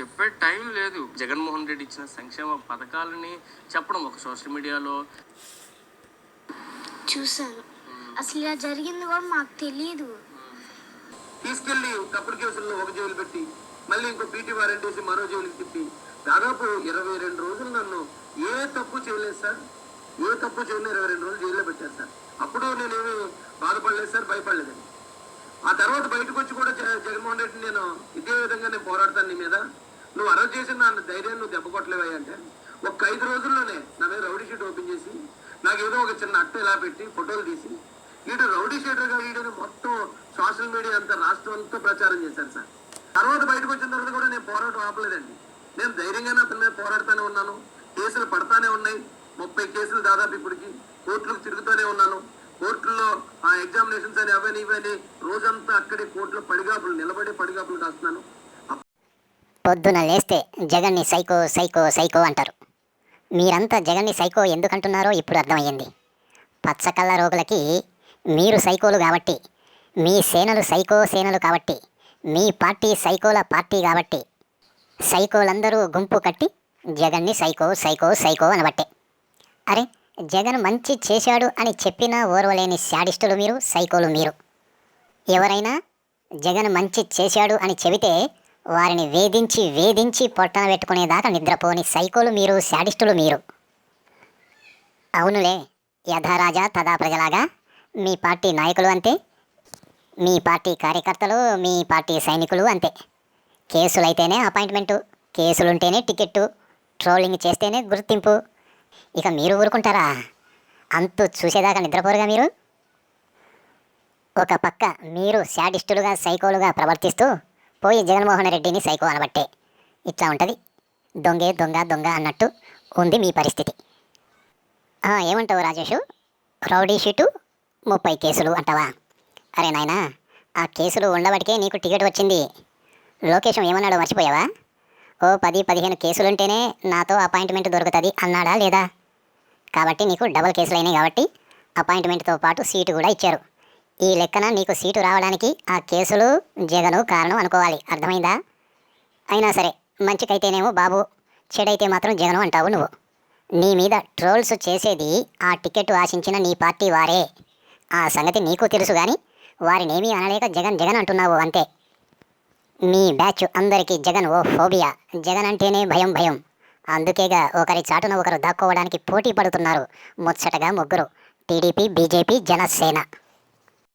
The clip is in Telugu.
చెప్పే టైం లేదు. జగన్మోహన్ రెడ్డి ఇచ్చిన సంక్షేమ పథకాలని చెప్పడం ఒక సోషల్ మీడియాలో. చూశాను. అసలు ఇలా జరిగింది కూడా మాకు తెలియదు తీసుకెళ్ళి తప్పుడు కేసులను ఒక జైలు పెట్టి మళ్ళీ ఇంకో పీటీ వారెంట్ వేసి మరో జైలుకి తిప్పి దాదాపు ఇరవై రెండు రోజులు నన్ను ఏ తప్పు చేయలేదు సార్. ఏ తప్పు చేయలేదు ఇరవై రెండు రోజులు జైల్లో పెట్టారు సార్. అప్పుడు నేనేమి బాధపడలేదు సార్ భయపడలేదండి. ఆ తర్వాత బయటకు వచ్చి కూడా జగన్మోహన్ రెడ్డి నేను ఇదే విధంగా నేను పోరాడతాను నీ మీద. నువ్వు అరెస్ట్ చేసిన నా ధైర్యం నువ్వు దెబ్బ కొట్టలేవయ్యా అంటే? ఒక ఐదు రోజుల్లోనే నా మీద రౌడీ షీట్ ఓపెన్ చేసి నాకు ఏదో ఒక చిన్న అట్ట ఇలా పెట్టి ఫోటోలు తీసి వీడు రౌడీ షీటర్గా వీడియోని మొత్తం సోషల్ మీడియా అంతా రాష్ట్రం అంతా ప్రచారం చేశాను సార్. తర్వాత బయటకు వచ్చిన తర్వాత కూడా నేను పోరాటం ఆపలేదండి. నేను ధైర్యంగానే అతని మీద పోరాడుతూనే ఉన్నాను. కేసులు పడతానే ఉన్నాయి. ముప్పై కేసులు దాదాపు ఇప్పటికి కోర్టులకు తిరుగుతూనే ఉన్నాను. కోర్టుల్లో ఆ ఎగ్జామినేషన్స్ అని అవని ఇవని రోజంతా అక్కడే కోర్టులో పడిగాపులు నిలబడి పడిగాపులు కాస్తున్నాను పొద్దున లేస్తే జగన్ని సైకో సైకో సైకో అంటారు. మీరంతా జగన్ని సైకో ఎందుకంటున్నారో ఇప్పుడు అర్థమయ్యింది. పచ్చకళ్ళ రోగులకి మీరు సైకోలు కాబట్టి మీ సేనలు సైకో సేనలు కాబట్టి మీ పార్టీ సైకోల పార్టీ కాబట్టి సైకోలందరూ గుంపు కట్టి జగన్ని సైకో సైకో సైకో అనబట్టే. అరే జగన్ మంచి చేశాడు అని చెప్పినా ఓర్వలేని శాడిస్టులు మీరు సైకోలు మీరు. ఎవరైనా జగన్ మంచి చేశాడు అని చెబితే వారిని వేధించి వేధించి పొట్టన పెట్టుకునేదాకా నిద్రపోని సైకోలు మీరు శాడిస్టులు మీరు. అవునులే యథారాజా తదా ప్రజలాగా మీ పార్టీ నాయకులు అంతే. మీ పార్టీ కార్యకర్తలు మీ పార్టీ సైనికులు అంతే. కేసులైతేనే అపాయింట్మెంటు కేసులుంటేనే టికెట్టు ట్రోలింగ్ చేస్తేనే గుర్తింపు. ఇక మీరు ఊరుకుంటారా? అంతు చూసేదాకా నిద్రపోరుగా మీరు? ఒక పక్క మీరు శాడిస్టులుగా సైకోలుగా ప్రవర్తిస్తూ పోయి జగన్మోహన్ రెడ్డిని సైకో అనబట్టే. ఇట్లా ఉంటుంది. దొంగే దొంగ దొంగ అన్నట్టు ఉంది మీ పరిస్థితి. ఏమంటావు రాజేషు? రౌడీ షీటు ముప్పై కేసులు అంటావా? అరే నాయనా ఆ కేసులు ఉండబట్టికే నీకు టికెట్ వచ్చింది. లోకేషం ఏమన్నాడో మర్చిపోయావా? ఓ పది పదిహేను కేసులుంటేనే నాతో అపాయింట్మెంట్ దొరుకుతుంది అన్నాడా లేదా? కాబట్టి నీకు డబుల్ కేసులు అయినాయి కాబట్టి అపాయింట్మెంట్తో పాటు సీటు కూడా ఇచ్చారు. ఈ లెక్కన నీకు సీటు రావడానికి ఆ కేసులు జగను కారణం అనుకోవాలి. అర్థమైందా? అయినా సరే మంచికైతేనేమో బాబు చెడైతే మాత్రం జగను అంటావు నువ్వు. నీ మీద ట్రోల్స్ చేసేది ఆ టికెట్ ఆశించిన నీ పార్టీ వారే. ఆ సంగతి నీకు తెలుసు కానీ వారినేమీ అనలేక జగన్ జగన్ అంటున్నావు అంతే. మీ బ్యాచ్ అందరికీ జగన్ ఓ ఫోబియా. జగన్ అంటేనే భయం భయం. అందుకేగా ఒకరి చాటున ఒకరు దాక్కోవడానికి పోటీ పడుతున్నారు ముచ్చటగా ముగ్గురు. TDP BJP Janasena.